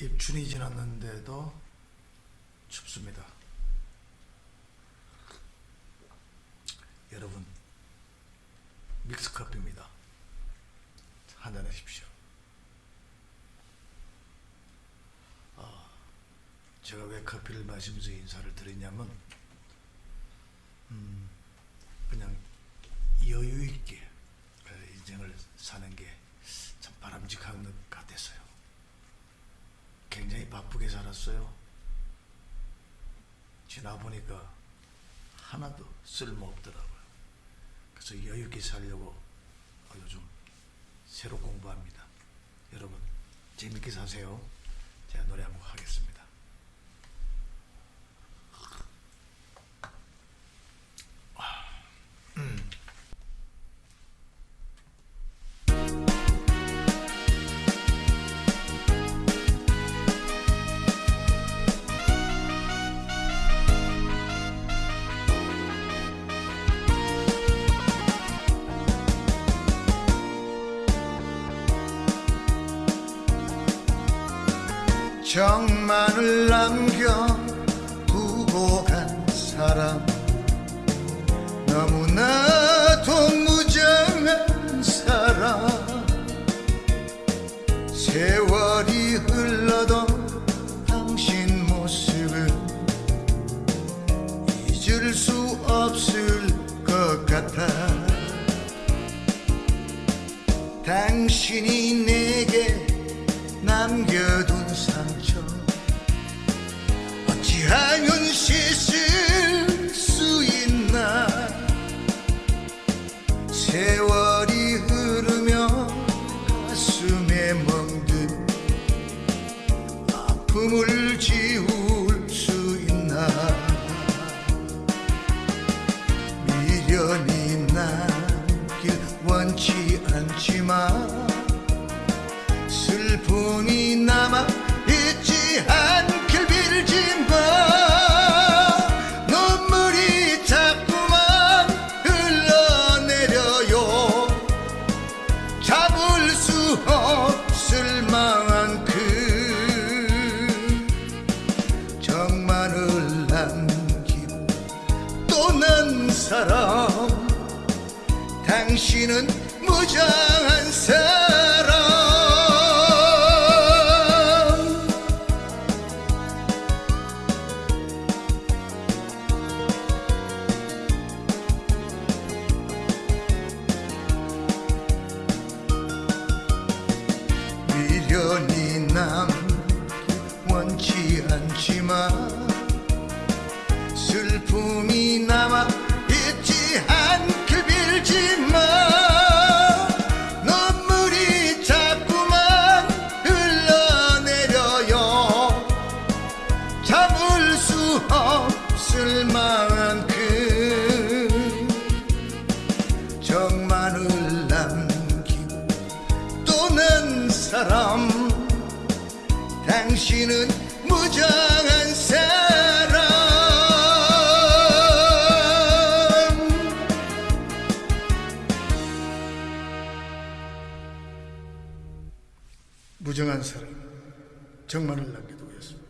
입춘이 지났는데도 춥습니다. 여러분 믹스 커피입니다. 한잔 하십시오. 아, 제가 왜 커피를 마시면서 인사를 드리냐면 음, 그냥 여유 있게 그 인생을 사는 게 참 바람직한 것 같았어요. 굉장히 바쁘게 살았어요. 지나 보니까 하나도 쓸모 없더라고요. 그래서 여유 있게 살려고 요즘 새로 공부합니다. 여러분 재밌게 사세요. 제가 노래 한 곡 하겠습니다. 정만을 남겨 두고 간 사람. 너무나도 무정한 사람. 세월이 흘러도 당신 모습은 잊을 수 없을 것 같아. 당신이 내게 남겨둔 원치 않지만 슬픔이 남아 있지 않길 빌지만 눈물이 자꾸만 흘러내려요. 잡을 수 없을 만큼 정만을 남기고 떠난 사람 당신은 무장한 사람 당신은 무장한 사람. 무정한 사람 정만을 남겨두고 있습니다